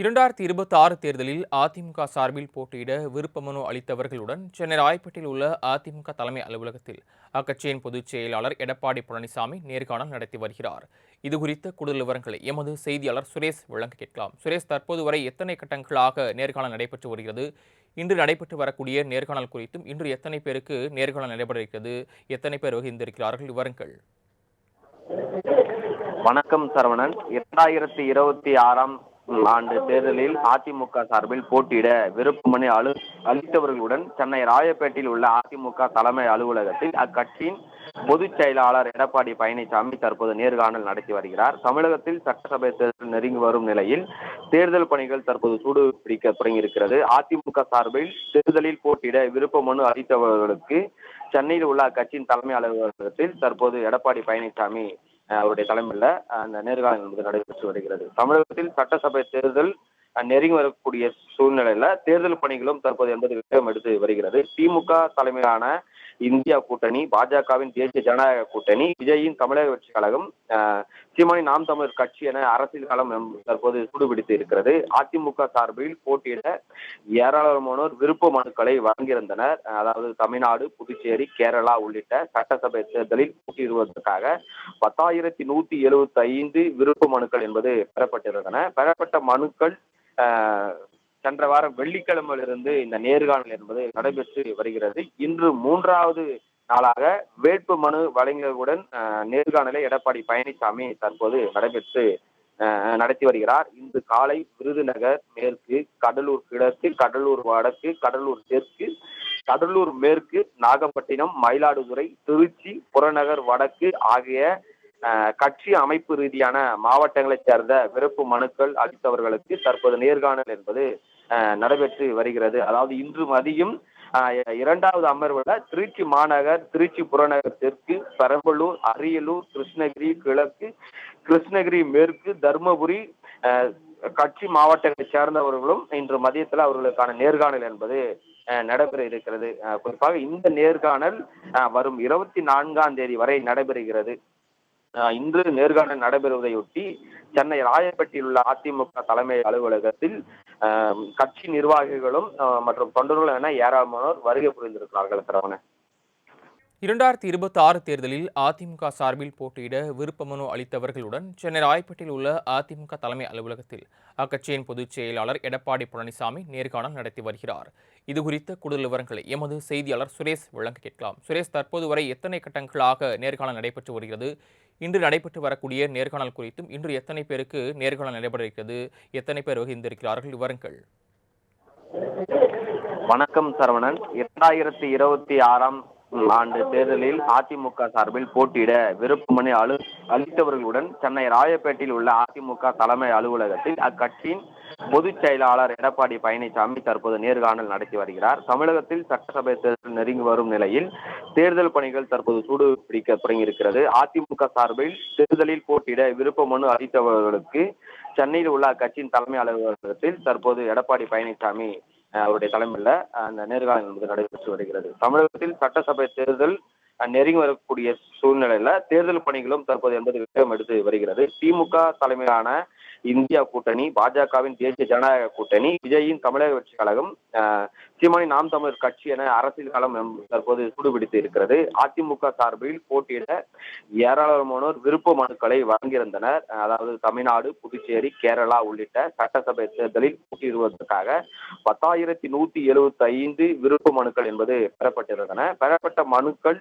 இரண்டாயிரத்தி இருபத்தி ஆறு தேர்தலில் அதிமுக சார்பில் போட்டியிட விருப்ப மனு அளித்தவர்களுடன் சென்னை ராயப்பேட்டையில் உள்ள அதிமுக தலைமை அலுவலகத்தில் அக்கட்சியின் பொதுச் செயலாளர் எடப்பாடி பழனிசாமி நேர்காணல் நடத்தி வருகிறார். இது குறித்த கூடுதல் விவரங்களை எமது செய்தியாளர் சுரேஷ் வழங்க கேட்கலாம். சுரேஷ் தற்போது வரை எத்தனை கட்டங்களாக நேர்காணல் நடைபெற்று வருகிறது? இன்று நடைபெற்று வரக்கூடிய நேர்காணல் குறித்தும் இன்று எத்தனை பேருக்கு நேர்காணல் நடைபெற இருக்கிறது? எத்தனை பேர் வகிந்திருக்கிறார்கள் விவரங்கள். வணக்கம் சரவணன். இரண்டாயிரத்தி இருபத்தி ஆறாம் ஆண்டு தேர்தலில் அதிமுக சார்பில் போட்டியிட விருப்பமனு அழு அளித்தவர்களுடன் சென்னை ராயப்பேட்டையில் உள்ள அதிமுக தலைமை அலுவலகத்தில் அக்கட்சியின் பொதுச் செயலாளர் எடப்பாடி பழனிசாமி தற்போது நேர்காணல் நடத்தி வருகிறார். தமிழகத்தில் சட்டசபை தேர்தல் நெருங்கி வரும் நிலையில் தேர்தல் பணிகள் தற்போது சூடு பிடிக்க தொடங்கியிருக்கிறது. அதிமுக சார்பில் தேர்தலில் போட்டியிட விருப்ப மனு அளித்தவர்களுக்கு சென்னையில் உள்ள அக்கட்சியின் தலைமை அலுவலகத்தில் தற்போது எடப்பாடி பழனிசாமி அவருடைய தலைமையில் அந்த நேர்காணல் என்பது நடைபெற்று வருகிறது. தமிழகத்தில் சட்டசபை தேர்தல் நெருங்கி வரக்கூடிய சூழ்நிலையில தேர்தல் பணிகளும் தற்போது எண்பது வேகம் எடுத்து வருகிறது. திமுக தலைமையிலான இந்தியா கூட்டணி பாஜகவின் தேசிய ஜனநாயக கூட்டணி விஜயின் தமிழக வெற்றி கழகம் சீமானி நாம் தமிழர் கட்சி என அரசியல் களம் தற்போது சூடுபிடித்து இருக்கிறது. அதிமுக சார்பில் போட்டியிட ஏராளமானோர் விருப்ப மனுக்களை வழங்கியிருந்தனர். அதாவது தமிழ்நாடு புதுச்சேரி கேரளா உள்ளிட்ட சட்டசபை தேர்தலில் போட்டியிடுவதற்காக பத்தாயிரத்தி நூத்தி எழுபத்தி ஐந்து விருப்ப மனுக்கள் என்பது பெறப்பட்டிருந்தன. பெறப்பட்ட மனுக்கள் சென்ற வாரம் வெள்ளிக்கிழமையிலிருந்து இந்த நேர்காணல் என்பது நடைபெற்று வருகிறது. இன்று மூன்றாவது நாளாக வேட்பு மனு வழங்கியவுடன் நேர்காணலை எடப்பாடி பழனிசாமி தற்போது நடைபெற்று நடத்தி வருகிறார். இன்று காலை விருதுநகர் மேற்கு கடலூர் கிழக்கு கடலூர் வடக்கு கடலூர் தெற்கு கடலூர் மேற்கு நாகப்பட்டினம் மயிலாடுதுறை திருச்சி புறநகர் வடக்கு ஆகிய கட்சி அமைப்பு ரீதியான மாவட்டங்களைச் சேர்ந்த விருப்பு மனுக்கள் அளித்தவர்களுக்கு தற்போது நேர்காணல் என்பது அஹ், நடைபெற்று வருகிறது. அதாவது இன்று மதியம் இரண்டாவது அமர்வுல திருச்சி மாநகர் திருச்சி புறநகர் தெற்கு பெரம்பலூர் அரியலூர் கிருஷ்ணகிரி கிழக்கு கிருஷ்ணகிரி மேற்கு தருமபுரி அஹ், கட்சி மாவட்டங்களைச் சேர்ந்தவர்களும் இன்று மதியத்தில் அவர்களுக்கான நேர்காணல் என்பது அஹ், நடைபெற இருக்கிறது. அஹ், குறிப்பாக இந்த நேர்காணல் வரும் இருபத்தி நான்காம் தேதி வரை நடைபெறுகிறது. இன்று நேர்காணல் நடைபெறுவதையொட்டி சென்னை ராயப்பேட்டையில் உள்ள அதிமுக தலைமை அலுவலகத்தில் கட்சி நிர்வாகிகளும் மற்றும் தொண்டர்களும் என ஏராளமானோர் வருகை புரிந்திருக்கிறார்கள் சரவணன் இரண்டாயிரத்தி இருபத்தி ஆறு தேர்தலில் அதிமுக சார்பில் போட்டியிட விருப்ப மனு அளித்தவர்களுடன் சென்னை ராயப்பேட்டையில் உள்ள அதிமுக தலைமை அலுவலகத்தில் அக்கட்சியின் பொதுச் செயலாளர் எடப்பாடி பழனிசாமி நேர்காணல் நடத்தி வருகிறார். இது குறித்த கூடுதல் விவரங்களை எமது செய்தியாளர் சுரேஷ் வழங்க கேட்கலாம். சுரேஷ் தற்போது வரை எத்தனை கட்டங்களாக நேர்காணல் நடைபெற்று வருகிறது? இன்று நடைபெற்று வரக்கூடிய நேர்காணல் குறித்தும் இன்று எத்தனை பேருக்கு நேர்காணல் நடைபெற இருக்கிறது எத்தனை பேர் வகிந்திருக்கிறார்கள் விவரங்கள். வணக்கம் சரவணன். இரண்டாயிரத்தி இருபத்தி ஆறாம் ஆண்டு தேர்தலில் அதிமுக சார்பில் போட்டியிட விருப்பமனு அழு அளித்தவர்களுடன் சென்னை ராயப்பேட்டையில் உள்ள அதிமுக தலைமை அலுவலகத்தில் அக்கட்சியின் பொதுச் செயலாளர் எடப்பாடி பழனிசாமி தற்போது நேர்காணல் நடத்தி வருகிறார். தமிழகத்தில் சட்டசபை தேர்தல் நெருங்கி வரும் நிலையில் தேர்தல் பணிகள் தற்போது சூடு பிடிக்க தொடங்கியிருக்கிறது. அதிமுக சார்பில் தேர்தலில் போட்டியிட விருப்ப மனு அளித்தவர்களுக்கு சென்னையில் உள்ள அக்கட்சியின் தலைமை அலுவலகத்தில் தற்போது எடப்பாடி பழனிசாமி அஹ், அவருடைய தலைமையில் அந்த நேர்காணல் என்பது நடைபெற்று வருகிறது. தமிழகத்தில் சட்டசபை தேர்தல் நெருங்கி வரக்கூடிய சூழ்நிலையில தேர்தல் பணிகளும் தற்போது என்பது வேகம் எடுத்து வருகிறது. திமுக தலைமையிலான இந்தியா கூட்டணி பாஜகவின் தேசிய ஜனநாயக கூட்டணி விஜயின் தமிழக வெற்றி கழகம் சீமானி நாம் தமிழர் கட்சி என அரசியல் களம் தற்போது சூடுபிடித்து இருக்கிறது. அதிமுக சார்பில் போட்டியிட ஏராளமானோர் விருப்ப மனுக்களை வழங்கியிருந்தனர். அதாவது தமிழ்நாடு புதுச்சேரி கேரளா உள்ளிட்ட சட்டசபை தேர்தலில் போட்டியிடுவதற்காக பத்தாயிரத்தி நூத்தி எழுபத்தி ஐந்து விருப்ப மனுக்கள் என்பது பெறப்பட்டிருந்தன. பெறப்பட்ட மனுக்கள்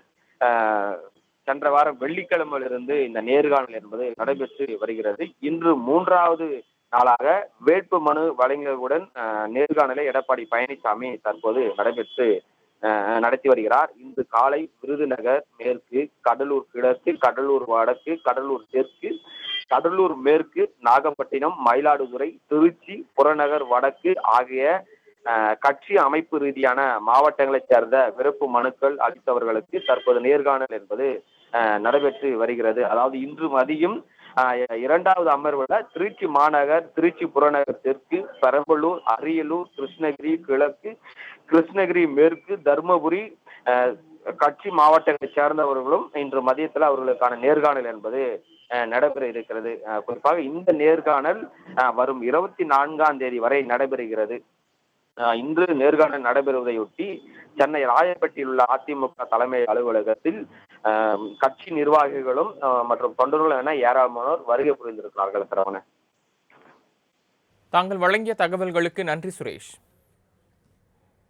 சென்ற வாரம் வெள்ளிக்கிழமையிலிருந்து இந்த நேர்காணல் என்பது நடைபெற்று வருகிறது. இன்று மூன்றாவது நாளாக வேட்பு மனு வழங்கியவுடன் நேர்காணலை எடப்பாடி பழனிசாமி தற்போது நடைபெற்று நடத்தி வருகிறார். இன்று காலை விருதுநகர் மேற்கு கடலூர் கிழக்கு கடலூர் வடக்கு கடலூர் தெற்கு கடலூர் மேற்கு நாகப்பட்டினம் மயிலாடுதுறை திருச்சி புறநகர் வடக்கு ஆகிய கட்சி அமைப்பு ரீதியான மாவட்டங்களைச் சேர்ந்த விருப்பு மனுக்கள் அளித்தவர்களுக்கு தற்போது நேர்காணல் என்பது நடைபெற்று வருகிறது. அதாவது இன்று மதியம் இரண்டாவது அமர்வுல திருச்சி மாநகர் திருச்சி புறநகர் தெற்கு பெரம்பலூர் அரியலூர் கிருஷ்ணகிரி கிழக்கு கிருஷ்ணகிரி மேற்கு தருமபுரி கட்சி மாவட்டங்களைச் சேர்ந்தவர்களும் இன்று மதியத்தில் அவர்களுக்கான நேர்காணல் என்பது நடைபெற இருக்கிறது. குறிப்பாக இந்த நேர்காணல் வரும் இருபத்தி நான்காம் தேதி வரை நடைபெறுகிறது. இன்று நேர்காணல் நடைபெறுவதையொட்டி சென்னை ராயப்பேட்டையில் உள்ள அதிமுக தலைமை அலுவலகத்தில் கட்சி நிர்வாகிகளும் மற்றும் தொண்டர்களும் என ஏராளமானோர் வருகை புரிந்திருக்கிறார்கள் சரவணன். தாங்கள் வழங்கிய தகவல்களுக்கு நன்றி சுரேஷ்.